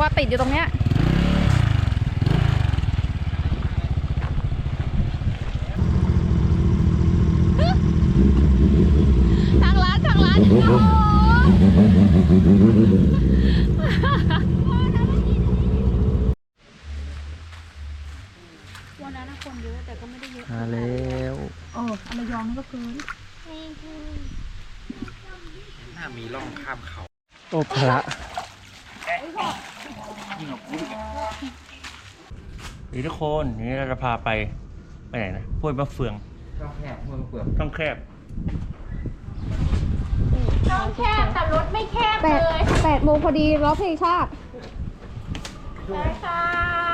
ว่าติดอยู่ตรงเนี้ยทางร้านทางร้านโอ้โหวันนั้นน่ะคนเยอะแต่ก็ไม่ได้เยอะมาแล้วเอออระยองนี่ก็คือน่ามีร่องข้ามเขาโอ้พระ นี่ทุกคนนี่เราจะพาไปไปไหนนะห้วยมะเฟืองร่องแคบเมืองเปลือกต้องแคบช่องแคบแต่รถไม่แคบแปดเลยแปดโมงพอดีร้องเพลงชาติไปค่ะ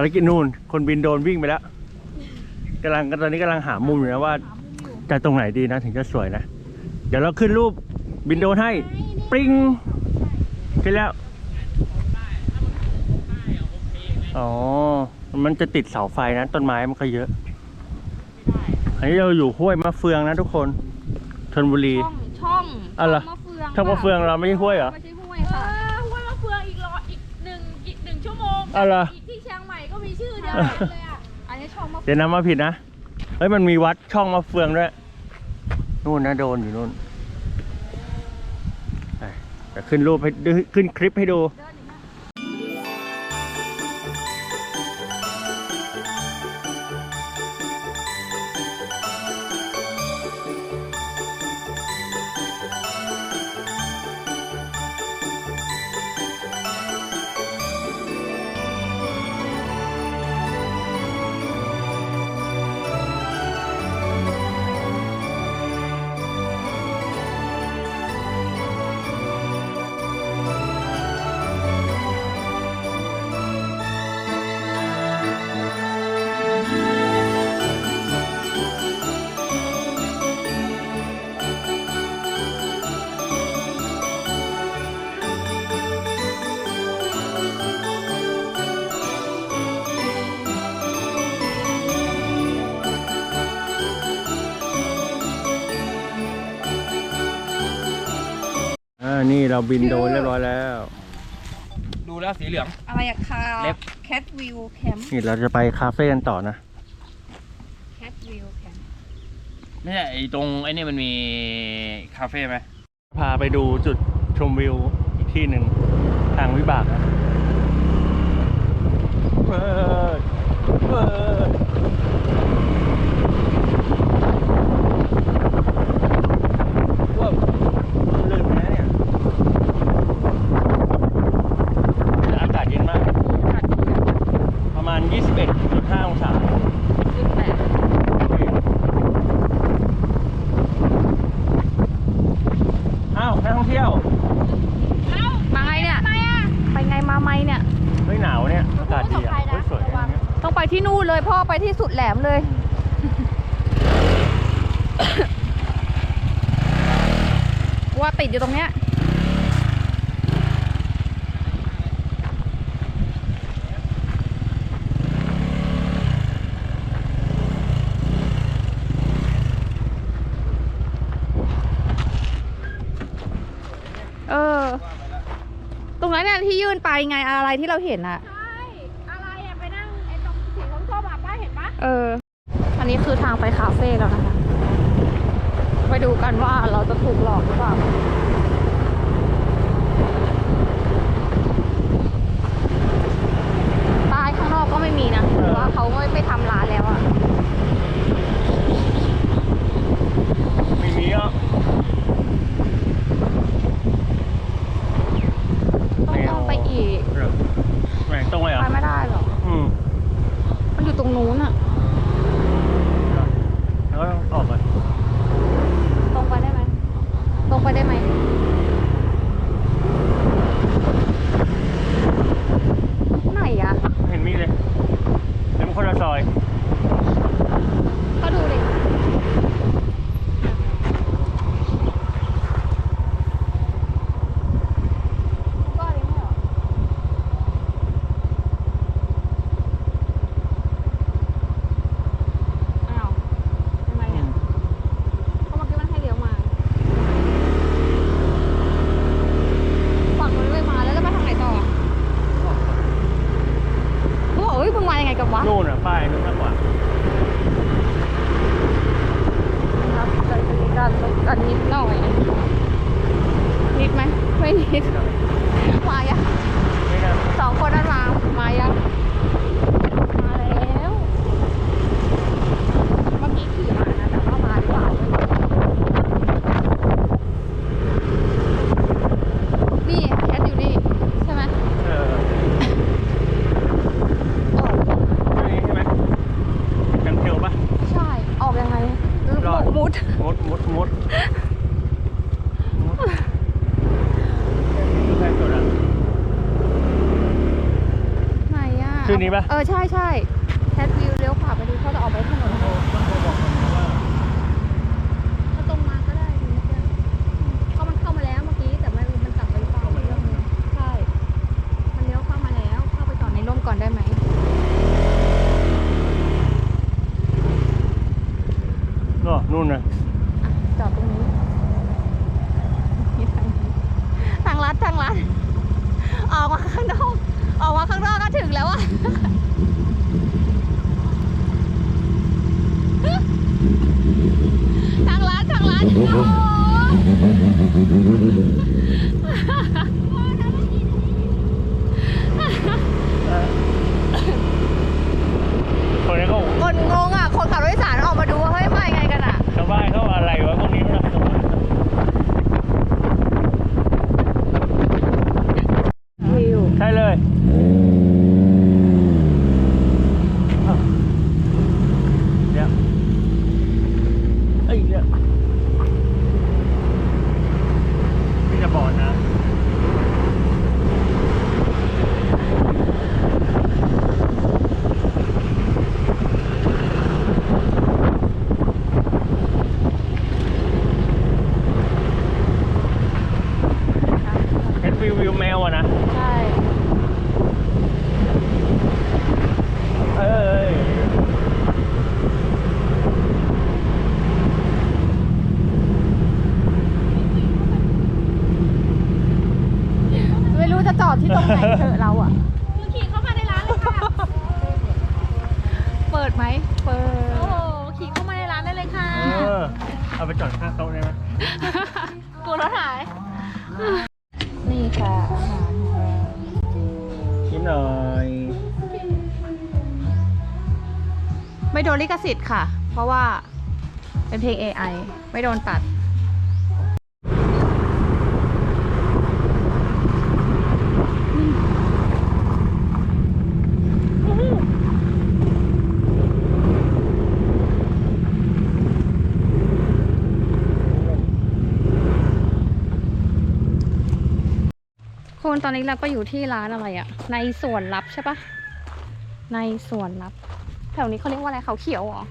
ารกิจนู่น คนบินโดรนวิ่งไปแล้วกำลังตอนนี้กำลังหามุมอยู่นะว่าจะตรงไหนดีนะถึงจะสวยนะ เดี๋ยวเราขึ้นรูปบินโดรนให้ ปริ้งขึ้นแล้ว อ๋อ มันจะติดเสาไฟนะ ต้นไม้มันก็เยอะ อันนี้เราอยู่ห้วยมะเฟืองนะทุกคนชนบุรี ช่องช่องอ๋อเหรอมะเฟืองช่องมะเฟืองเราไม่ใช่ห้วยเหรอ ไม่ใช่ห้วยเอค่ะอห้วยมะเฟืองอีกรออีกหนึ่งอีกหนึ่งชั่วโมงอ๋อเหร มีชื่อเดียวกันเลยอะ อันนี้ช่องมะเดี๋ยวนะมาผิดนะ เฮ้ยมันมีวัดช่องมะเฟืองด้วย นู่นนะโดนอยู่นู่นไปเดี๋ยวขึ้นรูปให้ดูขึ้นคลิปให้ดูอ่านี่ เราบินโดรนเรียบร้อยแล้ว ดูแล้วสีเหลือง อะไรอะคาเล็บ แคทวิวแคมป์นี่เราจะไปคาเฟ่กันต่อนะ แคทวิวแคมป์ไม่ใช่ไอ้ตรงไอ้นี่มันมีคาเฟ่ไหมพาไปดูจุดชมวิวอีกที่หนึ่งทางวิบากนะเปิดเปิดว้าวลื่นไปนะเนี่ยแต่อากาศเย็นมาก ประมาณ 21.5 องศา จุดแปด อ้าวนักท่องเที่ยวมาไงเนี่ย ไปไงมาไหมเนี่ย เฮ้ยหนาวเนี่ยอากาศดีอะเฮ้ยสวยอย่างเงี้ยต้องไปที่นู่นเลยพ่อไปที่สุดแหลมเลย ว่าติดอยู่ตรงเนี้ย เออ ตรง นั้นเนี่ยที่ยื่นไปไงอะไรที่เราเห็นอะใช่ อะไรอะไปนั่งไอ้ตรงสีส้มๆอะป้าเห็นปะเออ อันนี้คือทางไปคาเฟ่แล้วนะคะ ไปดูกันว่าเราจะถูกหลอกหรือเปล่าป้ายข้างนอกก็ไม่มีนะหรือว่าเขาไม่ไปทำร้านแล้วอะไม่มีอะ ต้องต้อง ไปอีกเหรอแหวงตรงเลยเหรไปอะไม่ได้หรอกอืมมันอยู่ตรงนู้นอะ แล้วก็ออกไป ตรงไปได้ไหม ตรงไปได้ไหม ไหนอะ เห็นมีเลยเป็นคนละซอย ก็ดูดิ ก็อะไรไม่เหรอ อ้าวทำไมเนี่ยเพราะเมื่อกี้มันให้เลี้ยวมา ฝั่งนู้นไม่มาแล้วจะไปทางไหนต่ออะเขาบอกเฮ้ยมึงมายังไงกันวะ นู่นอะ ป้ายนู่นมากกว่า ครับเราจะมีการลดกันนิดหน่อย นิดไหม ไม่นิด มายัง ไม่น่า สองคนนั้นมา มายัง มาแล้ว เมื่อกี้ขี่มานะ แต่ว่ามาหรือเปล่าไม่รู้นี่แคทอยู่นี่ ใช่ไหม เออ โอ้ นี่ใช่ไหมกันเทลปะ ใช่ ออกยังไง รอด มุด มดมดมดมดแพงสุดอะ ไหนอะ ชื่อนี้ ปะเออใช่ใช่แคทวิวเลี้ยวขวาไปดูเขาจะออกไปถนนถ้าตรงมาก็ได้ดูนะเพื่อนเขามันเข้ามาแล้วเมื่อกี้แต่ไม่รู้มันกลับไปหรือเปล่าเรื่องนี้ใช่ มันเลี้ยวเข้ามาแล้ว เข้าไปต่อในร่มก่อนได้ไหม นู่นนะ อะจอดตรงนี้ทางลัดทางลัดออกมาข้างนอกออกมาข้างนอกก็ถึงแล้วอะทางลัดทางลัดโอ้ คนนี้เขา คนงงอะ คนขับรถโดยสารออกมาดูว่าเฮ้ยมายังไงกันอะ ชาวบ้านเขาอะไรวะพวกนี้นะ วิว ใช่เลยอ้าวเดี๋ยวเอ้ยเดี๋ยวพี่จะบอกนะ เห็นวิววิวแมวอะนะ ใช่ เอ้ย ไม่รู้จะจอดที่ตรงไหนเถอะเราอะ คือขี่เข้ามาในร้านเลยค่ะ เปิดไหมเปิดโอ้โหขี่เข้ามาในร้านได้เลยค่ะเออ เอาไปจอดข้างโต๊ะได้ไหมกูรถหาย นี่ค่ะอาหารของเรานิดหน่อยไม่โดนลิขสิทธิ์ค่ะ เพราะว่าเป็นเพลง AI ไม่โดนตัด คนตอนนี้เราก็อยู่ที่ร้านอะไรอะในสวนลับใช่ปะในสวนลับ แถวนี้เขาเรียกว่าอะไรเขาเขียวเหรอ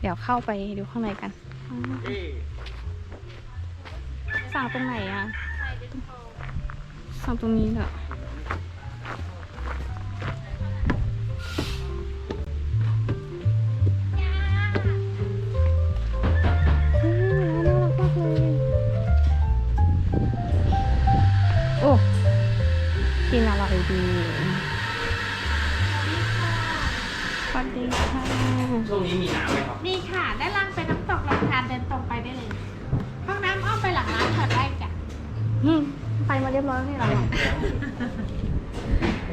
เดี๋ยวเข้าไปดูข้างในกันอ๋อสั่งตรงไหนอะสั่งตรงนี้เหรอ กินอะไรดีสวัสดีค่ะช่วงนี้มีน้ำไหมครับนี่ค่ะ ด้านล่างเป็นน้ำตกลำธารเดินตรงไปได้เลย ห้องน้ำอ้อมไปหลังร้านถอดได้จ้ะอืมไปมาเรียบร้อยแล้วนี่เราอะ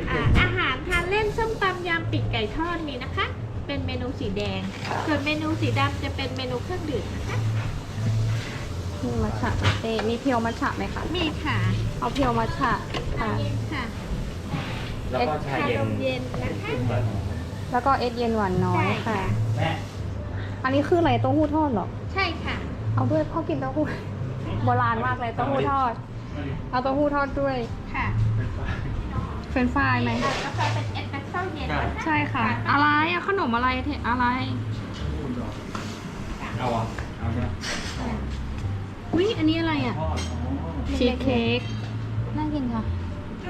อ่าอาหารทานเล่นส้มตำยำปีกไก่ทอดมีนะคะ เป็นเมนูสีแดง ส่วนเมนูสีดำจะเป็นเมนูเครื่องดื่มนะคะ มีมัทฉะลาเต้มีเพียวมัทฉะไหมคะ มีค่ะ เอาเพียวมัทฉะชาค่ะเย็นค่ะ แล้วก็ชาชาเย็นนมเย็นนะคะแล้วก็เอสเย็นหวานน้อยใช่ค่ะค่ะ แม่อันนี้คืออะไรเต้าหู้ทอดเหรอ ใช่ค่ะ เอาด้วยพ่อกินเต้าหู้โบราณมากเลยเต้าหู้ทอด เอาเต้าหู้ทอดด้วย ค่ะ เฟรนช์ฟรายไหมอ่ากาแฟเป็นเอสเปรสโซ่เย็นนะคะใช่ค่ะ อะไรอะขนมอะไรเทอะไร เอาอะเอาใช่ไหมอุ้ยอันนี้อะไรอะชีสเค้กน่ากินค่ะ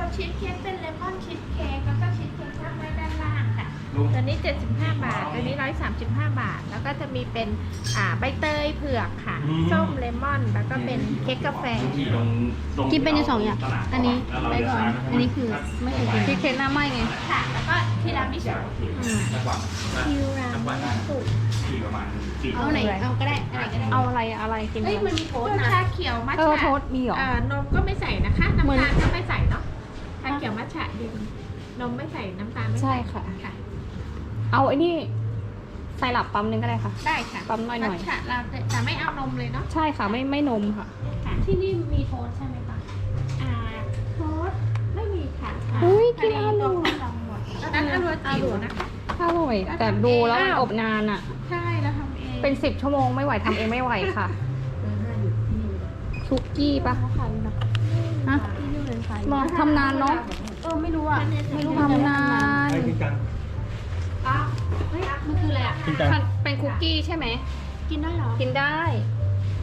ตัวชีสเค้กเป็นเลมอนชีสเค้กแล้วก็ชีสเค้กราดไว้ด้านล่างค่ะตัวนี้ 75 บาท ตัวนี้ 135 บาท แล้วก็จะมีเป็นอ่าใบเตยเผือกค่ะ ส้มเลมอน แล้วก็เป็นเค้กกาแฟ ที่ตรงตรงกินเป็นอยู่สองอย่างตลาดอันนี้แล้วเราไปเลี้ยวก่อนซ้ายอันนี้คือไม่เคยกินชีสเค้กหน้าไหมไง ค่ะ แล้วก็ทีรามิสุอืมจังหวัดทิวรามิสุที่ประมาณสี่เอาไหน เอาก็ได้อะไรก็ได้เอาอะไรอะอะไรกินเอ้ยมันมีโทสนะชาเขียวมัทเออฉะโทษมีเหรออ่านมก็ไม่ใส่นะคะ เหมือนน้ำตาลก็ไม่ใส่เนาะ ชาเขียวมัทฉะเย็นนมไม่ใส่น้ำตาลไม่ใช่ใส่ค่ะ ค่ะ เอาไอ้นี่ใส่หลับปั๊มนึงก็ได้ค่ะ ได้ค่ะปั๊มหน่อยๆมัทฉะเราแต่ไม่เอานมเลยเนาะใช่ค่ะ ไม่ไม่นมค่ะ ค่ะที่นี่มีโทสใช่ไหมคะอ่าโทสไม่มีค่ะอุ๊ยกินพอร่อยตัวขนมหมดอันนั้นอร่อยจิ๋วนะคะ อร่อย แต่ดูแล้วมันอบนานอะใช่เราทำเองเป็นสิบชั่วโมงไม่ไหวทำเองไม่ไหวค่ะชุกกี้ปะ ฮะ รอทำนานเนาะ เออไม่รู้อะ ไม่รู้ทำนาน ให้จริงจัง อ้าวเฮ้ยมันคืออะไรอะ จริงจัง มันเป็นคุกกี้ใช่ไหม กินได้เหรอกินได้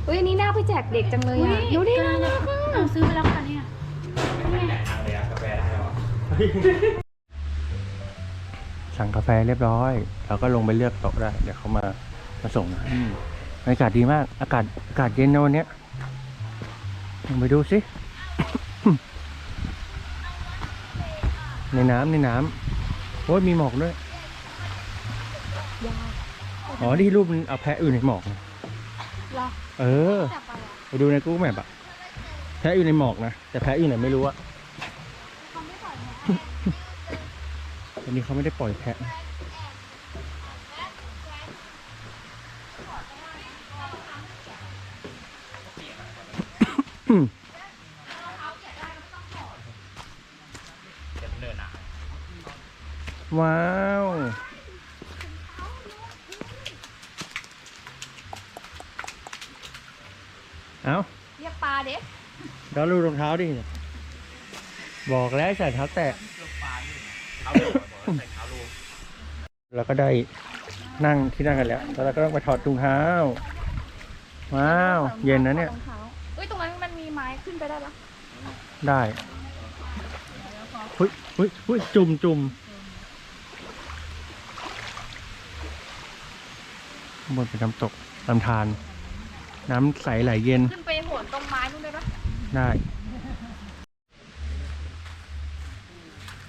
เฮ้ยอันนี้น่าไปแจกเด็กจังเลยอะดูดิน่ารักหนูซื้อไปแล้วค่ะเนี่ยทางเลยอะกาแฟได้หรอสั่งกาแฟเรียบร้อย เราก็ลงไปเลือกโต๊ะได้ เดี๋ยวเขามามาส่งนะอืมไปบรรยากาศดีมาก อากาศอากาศเย็นนะวันเนี้ยลองไปดูสิ ในน้ำในน้ำโอ้ยมีหมอกด้วย อ๋อที่รูปมันเอาแพะอยู่ในหมอกนะหรอเออ จับไปอะไปดูในกูแมปอะแพะอยู่ในหมอกนะ แต่แพะอยู่ไหนไม่รู้อะเขาไม่ปล่อยแพ้วันนี้เขาไม่ได้ปล่อยแพะนะ ว้าว เอาเรียกปลาเด็กแล้วดูรองเท้าดิ บอกแล้วใส่เท้าแตะเราก็ได้นั่งที่นั่งกันแล้ว แล้วเราก็ต้องไปถอดรองเท้า ว้าว เย็นนะเนี่ยรองท้าเอ้ย ตรงนั้นมันมีไม้ขึ้นไปได้ปะได้หุ้ยหุ้ยหุ้ยจุ่มจุ่ม ข้างบนเป็นน้ำตกลำธารน้ำใสไหลเย็น ขึ้นไปโหนตรงไม้นู่นได้ปะได้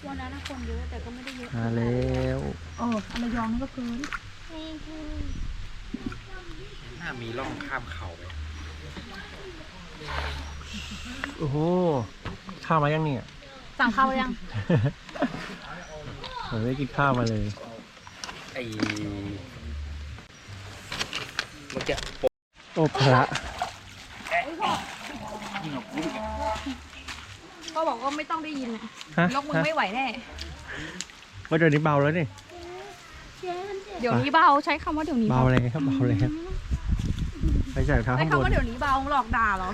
วันนั้นนะคนเยอะแต่ก็ไม่ได้เยอะมาแล้วเอออระยองนี่ก็เกินน่ามีร่องข้ามเขาไปโอ้โหข้าวมายังเนี่ย สั่งข้าวยังผมไม่ได้กินข้าวมาเลย ไอ้ เมื่อกี้โอ้พระก็บอกว่าไม่ต้องได้ยินอะฮะยกมือไม่ไหวแน่ ว่าเดี๋ยวนี้เบาแล้วนี่ เดี๋ยวนี้เบาใช้คำว่าเดี๋ยวนี้เบาเลยครับเบาเลยครับไปใส่รองเท้าใช้ข้างบคำว่านเดี๋ยวนี้เบาหลอกด่าเหรอ